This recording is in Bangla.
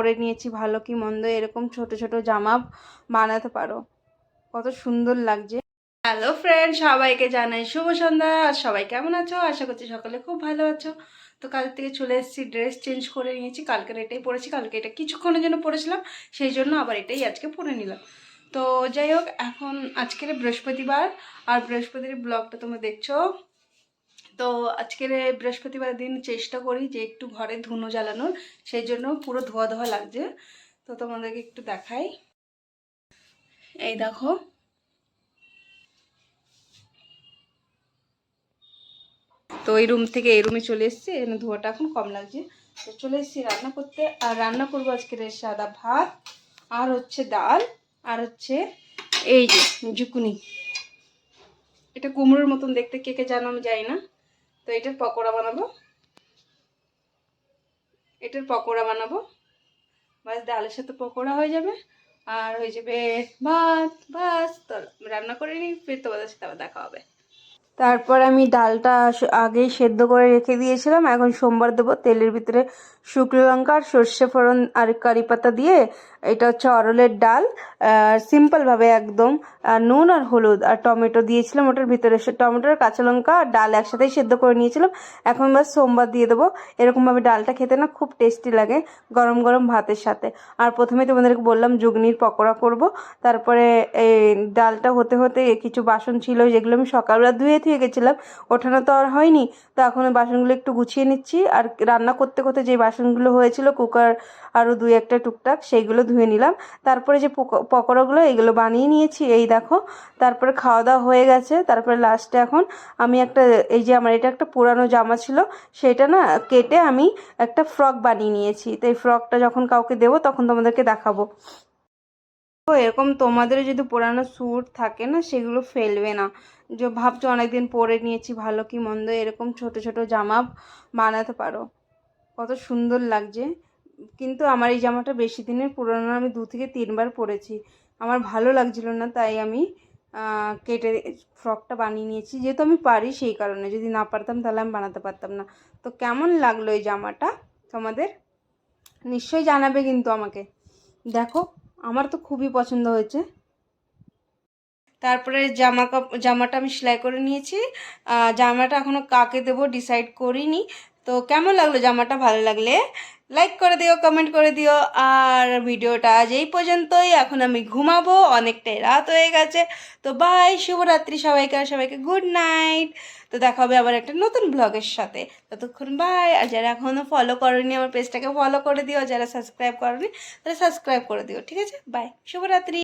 পরে নিয়েছি ভালো কি মন্দ, এরকম ছোট ছোট জামা বানাতে পারো। কত সুন্দর লাগছে। হ্যালো ফ্রেন্ড সবাইকে জানাই শুভ সন্ধ্যা। আর সবাই কেমন আছো? আশা করছি সকলে খুব ভালো আছো। তো কাল থেকে চলে এসেছি ড্রেস চেঞ্জ করে নিয়েছি। কালকের এটাই পরেছি, কালকে এটা কিছুক্ষণের জন্য পরেছিলাম। সেই জন্য আবার এটাই আজকে পরে নিলাম। তো যাই হোক, এখন আজকের বৃহস্পতিবার। আর বৃহস্পতির ব্লগটা তোমরা দেখছ। তো আজকের বৃহস্পতিবার দিন চেষ্টা করি যে একটু ঘরে ধুনো জ্বালানোর, সেই জন্য পুরো ধোয়া ধোয়া লাগছে। তো তোমাদেরকে একটু দেখাই। এই দেখো। তো এই রুম থেকে এই রুমে চলে এসেছি, এখানে ধোয়াটা এখন কম লাগছে। তো চলে এসেছি রান্না করতে। আর রান্না করব আজকের সাদা ভাত, আর হচ্ছে ডাল, আর হচ্ছে এই যে জুকুনি এটা কুমড়োর মতন দেখতে, কে কে জানো আমি জানি না। তো এটার পকোড়া বানাবো। এটার পকোড়া বানাবো। বাস ডালের সাথে পকোড়া হয়ে যাবে। আর হয়ে যাবে ভাত বাস তো রান্না করে নিই, ফির তোমাদের সাথে আবার দেখা হবে। তারপর আমি ডালটা আগেই সেদ্ধ করে রেখে দিয়েছিলাম। এখন সোমবার দেবো তেলের ভিতরে শুকনো লঙ্কা আর সর্ষে ফোড়ন আর কারি পাতা দিয়ে। এটা হচ্ছে অরলের ডাল। সিম্পলভাবে একদম নুন আর হলুদ আর টমেটো দিয়েছিলাম ওটার ভিতরে। টমেটোর কাঁচা লঙ্কা আর ডাল একসাথেই সেদ্ধ করে নিয়েছিলাম। এখন বাস সোমবার দিয়ে দেবো। এরকমভাবে ডালটা খেতে না খুব টেস্টি লাগে গরম গরম ভাতের সাথে। আর প্রথমে তোমাদেরকে বললাম জুগনির পকোড়া করব। তারপরে এই ডালটা হতে হতে কিছু বাসন ছিল যেগুলো আমি সকালবেলা ধুয়ে ধুয়ে গেছিলাম, ওঠানো তো আর হয়নি। তো এখন বাসনগুলো একটু গুছিয়ে নিচ্ছি। আর রান্না করতে করতে যে বাসনগুলো হয়েছিল, কুকার আরও দুই একটা টুকটাক, সেইগুলো ধুয়ে নিলাম। তারপরে যে পকো- পকোড়াগুলো, এইগুলো বানিয়ে নিয়েছি। এই দেখো, তারপরে খাওয়া দাওয়া হয়ে গেছে। তারপরে লাস্টে এখন আমি একটা, এই যে আমার এটা একটা পুরানো জামা ছিল, সেটা না কেটে আমি একটা ফ্রক বানিয়ে নিয়েছি। তো এই ফ্রকটা যখন কাউকে দেবো, তখন তোমাদেরকে দেখাবো। তো এরকম তোমাদেরও যদি পুরানো স্যুট থাকে না, সেগুলো ফেলবে না। যে ভাবছ অনেকদিন পরে নিয়েছি, ভালো কি মন্দ, এরকম ছোট ছোট জামা বানাতে পারো। কত সুন্দর লাগছে। কিন্তু আমার এই জামাটা বেশি দিনের পুরনো, আমি দু থেকে তিনবার পরেছি। আমার ভালো লাগছিল না, তাই আমি কেটে ফ্রকটা বানিয়ে নিয়েছি। যেহেতু আমি পারি সেই কারণে, যদি না পারতাম তাহলে আমি বানাতে পারতাম না। তো কেমন লাগল এই জামাটা তোমাদের? নিশ্চয়ই জানাবে কিন্তু আমাকে। দেখো আমার তো খুবই পছন্দ হয়েছে। তারপরে জামা কাপ, জামাটা আমি সেলাই করে নিয়েছি। জামাটা এখনও কাকে দেবো ডিসাইড করিনি। তো কেমন লাগল জামাটা? ভালো লাগলে? লাইক করে দিও কমেন্ট করে দিও, আর ভিডিওটা আজ এই পর্যন্তই এখন আমি ঘুমাবো, অনেকটাই রাত হয়ে গেছে। তো বাই শুভরাত্রি সবাইকে, আর সবাইকে গুড নাইট তো দেখা হবে আবার একটা নতুন ব্লগের সাথে। ততক্ষণ বাই আর যারা এখনও ফলো করেনি, আমার পেজটাকে ফলো করে দিও, যারা সাবস্ক্রাইব করেনি, তারা সাবস্ক্রাইব করে দিও, ঠিক আছে? বাই শুভরাত্রি।